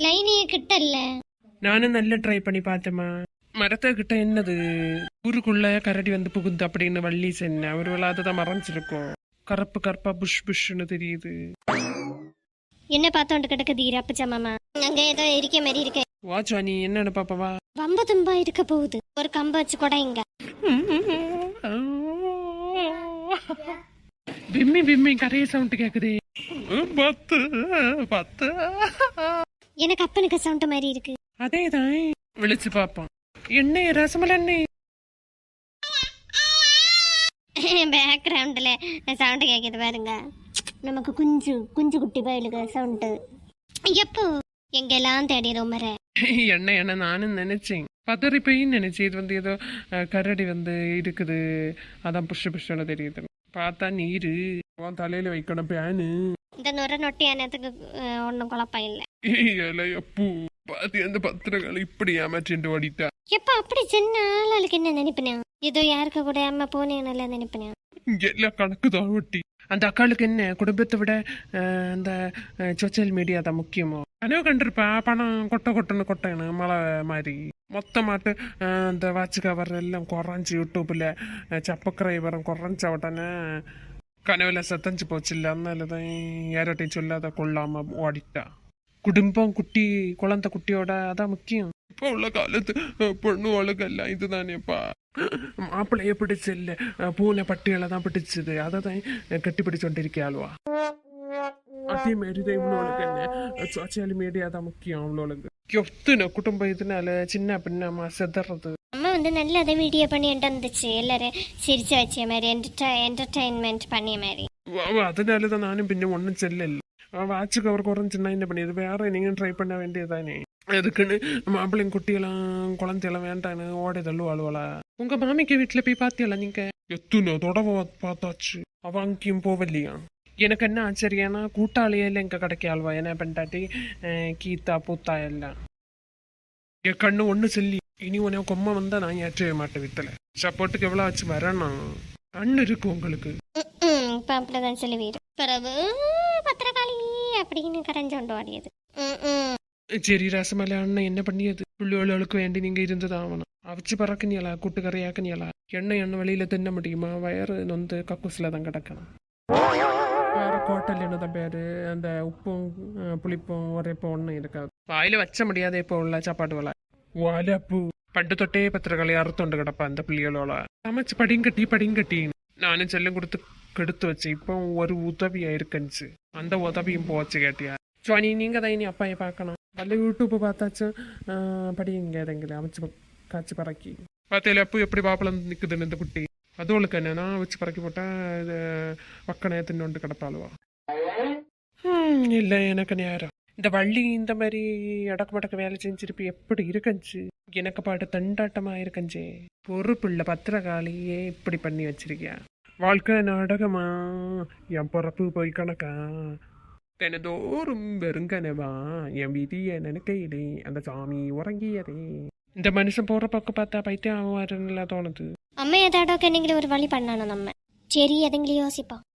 லைனியே கிட்டல்ல நானும் நல்ல ட்ரை பண்ணி பார்த்தேம்மா. மரத்தை கிட்ட என்னது? ஊருக்குள்ள கரடி வந்து புகுந்து அப்படின்னு வள்ளி சொன்னேன் ஒருவேளை அதுதான் மறைஞ்சிருக்கும். கருப்பு கருப்பா புஷ் புஷ்னு தெரியுது. என்ன பார்த்தோண்டு கிடக்குது அப்பச்சா மாமா? அங்க ஏதோ இருக்க மாதிரி இருக்கு. வாட்ச் நீ என்னன்னு பாப்பவா வம்ப தும்பா இருக்க போகுது. ஒரு கம்ப வச்சு கொடைங்க விம்மி விம்மி கரைய சவுண்ட் கேக்குது. பத்து பத்து. எனக்கு அப்பனுக்கு சவுண்ட் மாதிரி இருக்கு. அதேதான். விழிச்சு பாப்போம் எண்ணெய் ரசமல் பேக்ரவுண்ட்ல சவுண்ட் கேக்குது பாருங்க. நமக்கு குஞ்சு குஞ்சு குட்டி பயலுக்கு சவுண்ட். எப்போ? எங்கெல்லாம் தேடிடும் மர எண்ணெய் என்ன நானும் நினைச்சேன். பதறி போய் நினைச்சேன். இது வந்து ஏதோ கரடி வந்து இருக்குது அதான் புஷ் புஷ்னு தெரியுது. பார்த்தா நீரு. உன் தலையில வைக்கணும் பேனு. இந்த நுர நொட்டி அனத்துக்கு ஒன்றும் குழப்பம் இல்லை. அப்பூ பாத்தி அந்த பத்திரங்களை இப்படி ஏமாற்றிட்டு ஓடிட்டா. எப்ப அப்படி சின்ன ஆளுக்கு என்ன நினைப்பினா ஏதோ யாருக்கு கூட அம்மா போனேன்னு நினைப்பினா இங்க எல்லாம் கணக்கு தான் ஒட்டி. அந்த அக்காளுக்கு என்ன குடும்பத்தை விட அந்த சோசியல் மீடியா தான் முக்கியமோ? கனவு கண்டிருப்பா பணம் கொட்டை கொட்டன்னு கொட்டைன்னு மழை மாதிரி. மொத்தமாட்டு அந்த வாட்ச் கவர் எல்லாம் குறைஞ்சி யூடியூப்ல சப்பக்கிரைவரம் குறைஞ்ச உடனே கனவுல சத்தஞ்சு போச்சுல்ல அதனால தான் யார்கிட்டையும் சொல்லாத கொள்ளாம ஓடிட்டா குடும்பம் குட்டி குழந்தை குட்டியோட அதான் முக்கியம் இப்போ உள்ள காலத்து அஹ், பொண்ணு ஒழுங்கெல்லாம் இதுதானேப்பா மாப்பிள்ளைய பிடிச்சில்ல அஹ், பூனை பட்டியலை தான் பிடிச்சது அதை தான் கட்டி பிடிச்சோண்டிருக்காளுவா அதே மாதிரி தான் இவ்வளோளுக்கு என்ன சோசியல் மீடியா தான் முக்கியம் அவ்வளோளுக்கு எத்தனை குடும்பம் இதனால சின்ன பின்னமா செதறது அம்மா வந்து நல்ல அதை வீடியோ பண்ணிட்டு இருந்துச்சு எல்லாரும் சிரிச்சு வச்ச மாதிரி என்டர்டைன்மெண்ட் பண்ணிய மாதிரி. வா- வா, அதனால தான் நானும் பின்ன ஒன்றும் செல்லல. வாட்சு கவர் குறைஞ்சுன்னா என்ன பண்ணியது வேற நீங்க ட்ரை பண்ண வேண்டியதானே அதுக்குன்னு மாப்பிள்ளைங்க குட்டியெல்லாம் குழந்தையெல்லாம் வேண்டான்னு ஓடி தள்ளுவாளுவலா உங்க மாமிக்கு வீட்டுல போய் பாத்தியல நீங்க? எத்தனை தொடவை பார்த்தாச்சு. அவ அங்கேயும் போவலையா? எனக்கு என்ன ஆச்சரியனா கூட்டாளியெல்லாம் எங்க கிடைக்க ஆள்வா. என்ன பெண்டாட்டி? கீத்தா பூத்தா எல்லாம். என் கண்ணு ஒண்ணு சொல்லி இனி உன கொம்மை வந்தா நான் ஏற்றவே மாட்டேன் வீட்டுல? சப்போர்ட்டுக்கு எவ்வளவு ஆச்சு வரணும் அண்ணு இருக்கு உங்களுக்கு. இப்ப அப்படிதான் சொல்லி வீடு பிறகு பத்திரகாளி அப்படின்னு கரைஞ்சோண்டு ம். சரி ரசமலை அண்ணன் என்ன பண்ணியது? புள்ளிகளுக்கு வேண்டி நீங்க இருந்துதான் ஆகணும். அவிச்சு பறக்கணியலா கூட்டுக்கரையாக்கணியலா எண்ணெய் எண்ணெய் வெளியில தின்ன முடியுமா? வயறு நொந்து கக்கூசில தான் கிடக்கணும். வேற கோட்டல் என்னதான் பேரு. அந்த உப்பும் புளிப்பும் உரைப்பும் ஒன்றும் இருக்காது. வாயில வச்ச முடியாது இப்போ உள்ள சாப்பாடு வலை. പണ്ട് തൊട്ടേ പത്രകളി അറുത്തുണ്ട് കിടപ്പാ എന്താ പുള്ളികളോള അമ്മച്ച് പടിയും കെട്ടി പടിയും കെട്ടി. ഞാനും ചെല്ലും കൊടുത്ത് കെടുത്തു വെച്ച്. ഇപ്പം ഒരു ഉദവിയായിരിക്കഞ്ച് അന്ത ഉദവിയും പോച്ച് കേട്ടിയാ. சுவானி நீங்கள் தான் இனி அப்பாயை பார்க்கணும் வல்ல யூடியூப் பார்த்தாச்சும் படியுங்க ஏதெங்கிலும் அமைச்சு காய்ச்சி பறக்கி பார்த்தேல அப்போ எப்படி பாப்பளம் நிற்குதுன்னு இந்த குட்டி அதுவளுக்கு என்ன நான் வச்சு பறக்கி போட்டால் இது பக்கனையை தின்னு கிடப்பாளுவா இல்லை எனக்கு நேரம் இந்த வள்ளி இந்த மாதிரி அடக்கு மடக்கு வேலை செஞ்சிருப்பி எப்படி இருக்கஞ்சு எனக்கு பாட்டு தண்டாட்டமாக இருக்கஞ்சே பொறுப்புள்ள பத்திரகாளியே இப்படி பண்ணி வச்சிருக்கியா? வாழ்க்கை நாடகமா? என் பொறப்பு போய் கணக்கா? தினதோறும் வெறுங்கனவா என் விதிய நினைக்கையிலே அந்த சாமி உறங்கியதே. இந்த மனுஷன் போற பக்கம் பார்த்தா பைத்தியம் ஆகுவாருன்னு தோணுது. അമ്മ ഏതാടൊക്കെ എന്തെങ്കിലും ഒരു പള്ളി പണ്ണാണോ നമ്മ ശരി ഏതെങ്കിലും